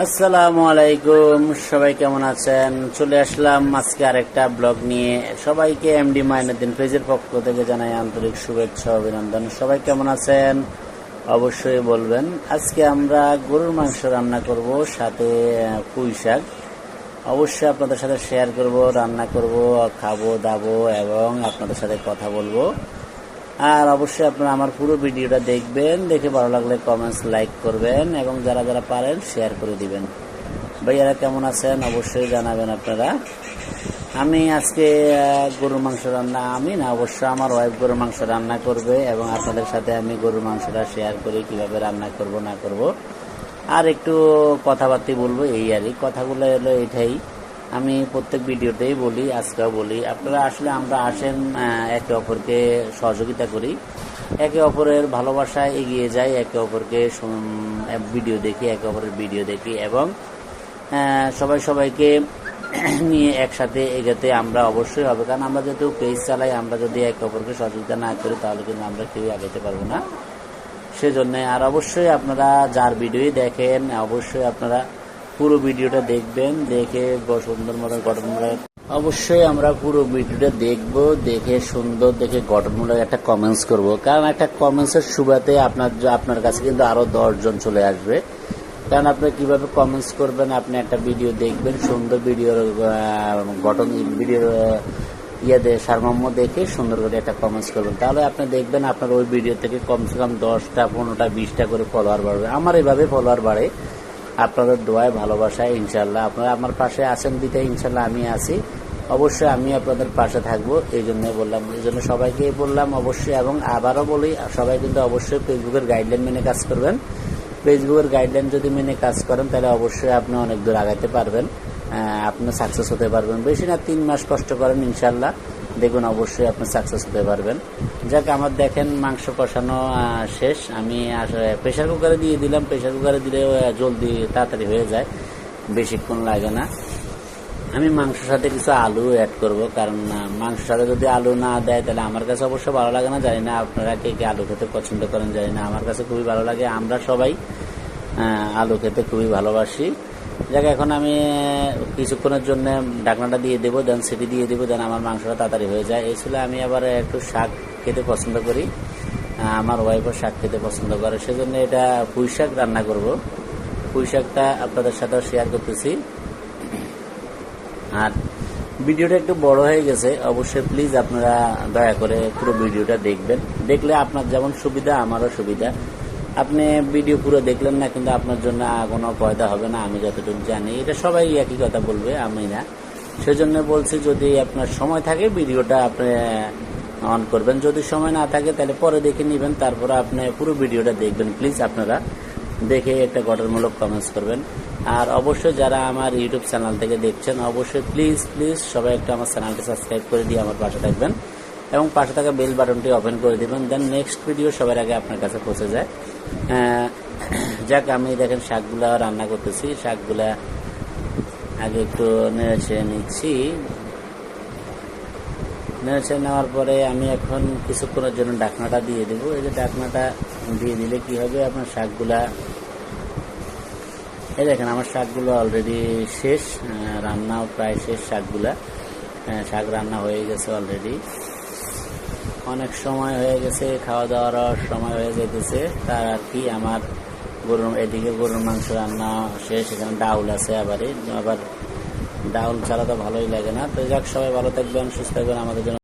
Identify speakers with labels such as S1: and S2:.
S1: আসসালামু আলাইকুম, সবাই কেমন আছেন? চলে আসলাম আজকে আরেকটা ব্লগ নিয়ে। সবাইকে এমডি মাইনুদ্দিন পেজের পক্ষ থেকে জানাই আন্তরিক শুভেচ্ছা, অভিনন্দন। সবাই কেমন আছেন? অবশ্যই বলবেন। আজকে আমরা গরুর মাংস রান্না করব, সাথে পুঁই শাক। অবশ্যই আপনাদের সাথে শেয়ার করব, রান্না করব, খাব, দাবো এবং আপনাদের সাথে কথা বলব। আর অবশ্যই আপনারা আমার পুরো ভিডিওটা দেখবেন, দেখে ভালো লাগলে কমেন্টস লাইক করবেন এবং যারা যারা পারেন শেয়ার করে দিবেন। ভাইয়ারা কেমন আছেন? অবশ্যই জানাবেন আপনারা। আমি আজকে গরুর মাংস রান্না, আমি না, অবশ্য আমার ওয়াইফ গরুর মাংস রান্না করবে এবং আপনাদের সাথে আমি গরুর মাংসটা শেয়ার করি, কীভাবে রান্না করব, না করব। আর একটু কথাবার্তা বলব, এই আর কথাগুলো হলো এটাই। আমি প্রত্যেক ভিডিওতেই বলি, আজকেও বলি, আপনারা আসলে আমরা আসেন একে অপরকে সহযোগিতা করি। একে অপরের ভালোবাসায় এগিয়ে যাই, একে অপরকে ভিডিও দেখি, একে অপরের ভিডিও দেখি এবং সবাই সবাইকে নিয়ে একসাথে এগোতে আমরা অবশ্যই হবে। কারণ আমরা যেহেতু পেজ চালাই, আমরা যদি একে অপরকে সহযোগিতা না করি, তাহলে কিন্তু আমরা কেউই আগাতে পারব না। সেজন্য আর অবশ্যই আপনারা যার ভিডিওই দেখেন, অবশ্যই আপনারা পুরো ভিডিওটা দেখবেন, দেখে সুন্দর মতো গঠনমূলক অবশ্যই আমরা পুরো ভিডিওটা দেখব, দেখে সুন্দর, দেখে গঠনমূলক একটা কমেন্টস করব। কারণ একটা কমেন্টসের সুবাদে আপনার আপনার কাছে কিন্তু আরও দশজন চলে আসবে। কারণ আপনি কীভাবে কমেন্টস করবেন, আপনি একটা ভিডিও দেখবেন, সুন্দর ভিডিওর গঠন ভিডিওর ইয়েতে সারমর্ম দেখে সুন্দর করে একটা কমেন্টস করবেন। তাহলে আপনি দেখবেন আপনার ওই ভিডিও থেকে কমসে কম দশটা, পনেরোটা, বিশটা করে ফলোয়ার বাড়বে। আমার এভাবে ফলোয়ার বাড়ে। আপনাদের দোয়ায় ভালোবাসায় ইনশাল্লাহ আপনারা আমার পাশে আছেন দিতে ইনশাল্লাহ আমি আছি। অবশ্যই আমি আপনাদের পাশে থাকব, এই জন্য বললাম, এই জন্য সবাইকে বললাম অবশ্যই এবং আবারও বলি, সবাই কিন্তু অবশ্যই ফেসবুকের গাইডলাইন মেনে কাজ করবেন। ফেসবুকের গাইডলাইন যদি মেনে কাজ করেন, তাহলে অবশ্যই আপনি অনেক দূর আগাতে পারবেন আপনি সাকসেস হতে পারবেন। বেশি না, তিন মাস কষ্ট করেন ইনশাল্লাহ দেখুন, অবশ্যই আপনি সাকসেস হতে পারবেন। যাক, আমার দেখেন, মাংস কষানো শেষ। আমি প্রেশার কুকারে দিয়ে দিলাম। প্রেশার কুকারে দিলে জলদি তাড়াতাড়ি হয়ে যায়। বেশিক্ষণ লাগে না। আমি মাংসের সাথে কিছু আলু অ্যাড করব, কারণ মাংসের সাথে যদি আলু না দেয়, তাহলে আমার কাছে অবশ্য ভালো লাগে না। জানি না আপনারা কে কে আলু খেতে পছন্দ করেন, জানি না। আমার কাছে খুবই ভালো লাগে। আমরা সবাই আলু খেতে খুবই ভালোবাসি। যাক, এখন আমি কিছুক্ষণের জন্য ঢাকনাটা দিয়ে দেবো, দেন সিটি দিয়ে দেবো, দেন আমার মাংসটা তাড়াতাড়ি হয়ে যায়। এই ছিল আমি আবার একটু শাক খেতে পছন্দ করি। আমার ওয়াইফও শাক খেতে পছন্দ করে, সেজন্য এটা পুঁই শাক রান্না করব। পুঁই শাকটা আপনাদের সাথেও শেয়ার করতেছি। আর ভিডিওটা একটু বড় হয়ে গেছে, অবশ্যই প্লিজ আপনারা দয়া করে পুরো ভিডিওটা দেখবেন। দেখলে আপনার যেমন সুবিধা, আমারও সুবিধা। আপনি ভিডিও পুরো দেখলেন না, কিন্তু আপনার জন্য কোনো পয়দা হবে না, আমি যতটুকু জানি। এটা সবাই একই কথা বলবে, আমি না। সেজন্য বলছি, যদি আপনার সময় থাকে, ভিডিওটা আপনি অন করবেন। যদি সময় না থাকে, তাহলে পরে দেখে নেবেন, তারপরে আপনি পুরো ভিডিওটা দেখবেন প্লিজ আপনারা দেখে একটা গঠনমূলক কমেন্টস করবেন। আর অবশ্যই যারা আমার ইউটিউব চ্যানেল থেকে দেখছেন, অবশ্যই প্লিজ প্লিজ সবাই একটু আমার চ্যানেলটি সাবস্ক্রাইব করে দিয়ে আমার পাশে থাকবেন। এবং পাশে থাকা বেল বাটনটি ওপেন করে দেবেন। দেন নেক্সট ভিডিও সবার আগে আপনার কাছে পৌঁছে যায়। যাক, আমি দেখেন শাকগুলা রান্না করতেছি। শাকগুলা আগে একটু নেড়ে নিচ্ছি। নেড়ে নেওয়ার পরে আমি এখন কিছুক্ষণের জন্য ডাকনাটা দিয়ে দেবো। এই যে ডাকনাটা দিয়ে দিলে কি হবে? আপনার শাকগুলা এই দেখেন, আমার শাকগুলো অলরেডি শেষ। রান্নাও প্রায় শেষ শাকগুলা। শাক রান্না হয়ে গেছে অলরেডি অনেক সময় হয়ে গেছে খাওয়া দাওয়ার সময় হয়ে যেতেছে। তার আর কি, আমার গরুর, এদিকে গরুর মাংস রান্না শেষ, এখানে ডাউল আছে আবারই। আবার ডাউল ছাড়া তো ভালোই লাগে না। তো যাক, সবাই ভালো থাকবেন, সুস্থ থাকবেন, আমাদের জন্য